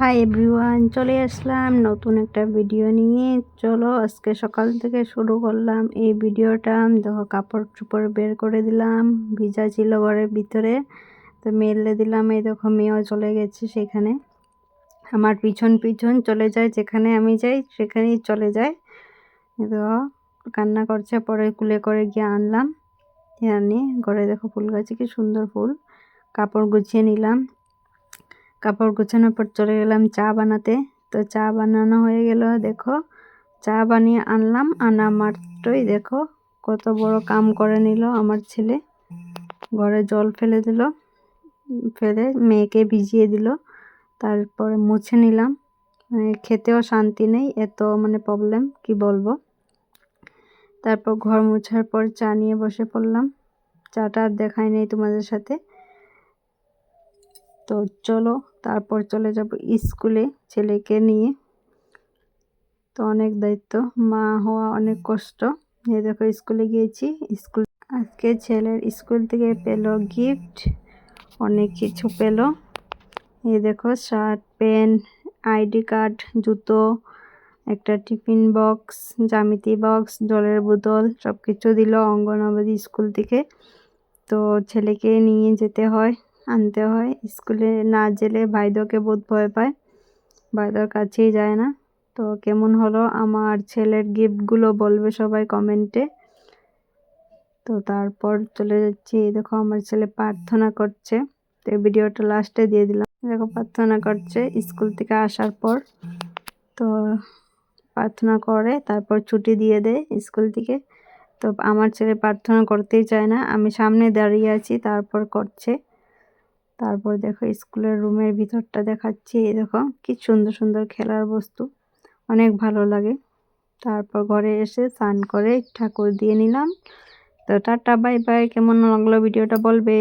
Hi everyone চলে আসলাম নতুন একটা ভিডিও নিয়ে। চলো আজকে সকাল থেকে শুরু করলাম। এই ভিডিওটা দেখো কাপড় চোপড় বের করে দিলাম। ভিজা ছিল ঘরের ভিতরে, তো মেলে দিলাম। এই দেখো, মেয়েও চলে গেছে সেখানে। আমার পিছন পিছন চলে যায়, যেখানে আমি যাই, সেখানেই চলে যায়। দেখো, কান্না করছে, পরে কুলে করে গিয়ে আনলাম। আনি ঘরে দেখো ফুল গাছে কি সুন্দর ফুল। কাপড় গুছিয়ে নিলাম। কাপড় গোছানোর পর চলে গেলাম চা বানাতে। তো চা বানানো হয়ে গেল, দেখো। চা বানিয়ে আনলাম, আনা মাত্রই দেখো কত বড় কাম করে নিল আমার ছেলে। ঘরে জল ফেলে দিল, ফেলে মেয়েকে ভিজিয়ে দিল, তারপরে মুছে নিলাম। মানে খেতেও শান্তি নেই, এত মানে প্রবলেম কি বলব? তারপর ঘর মুছার পর চা নিয়ে বসে পড়লাম। চাটা আর দেখাই নেই তোমাদের সাথে। তো চলো, তারপর চলে যাব স্কুলে ছেলেকে নিয়ে। তো অনেক দায়িত্ব, মা হওয়া অনেক কষ্ট। এই দেখো, স্কুলে গিয়েছি, স্কুল আজকে ছেলের স্কুল থেকে পেল গিফট, অনেক কিছু পেল। এই দেখো, শার্ট পেন আইডি কার্ড, জুতো, একটা টিফিন বক্স জামিতি বক্স, জলের বোতল সব কিছু দিল অঙ্গনবাদী স্কুল থেকে। তো ছেলেকে নিয়ে যেতে হয়। আনতে হয়। স্কুলে না গেলে ভাইদোকে বহুত ভয় পায়। ভাইদোর কাছেই যায় না। তো কেমন হলো? আমার ছেলের গিফটগুলো বলবে সবাই কমেন্টে। তো তারপর চলে যাচ্ছি। দেখো, আমার ছেলে প্রার্থনা করছে। তো এই ভিডিওটা লাস্টে দিয়ে দিলাম। দেখো, প্রার্থনা করছে স্কুল থেকে আসার পর। তো প্রার্থনা করে, তারপর ছুটি দিয়ে দেয় স্কুল থেকে। তো আমার ছেলে প্রার্থনা করতেই চায় না। আমি সামনে দাঁড়িয়ে আছি, তারপর করছে। তারপর দেখো স্কুলের রুমের ভিতরটা দেখাচ্ছি, এই দেখো কি সুন্দর সুন্দর খেলার বস্তু, অনেক ভালো লাগে। তারপর ঘরে এসে স্নান করে ঠাকুর দিয়ে নিলাম। তো টাটা বাই বাই কেমন লাগল ভিডিওটা বলবে?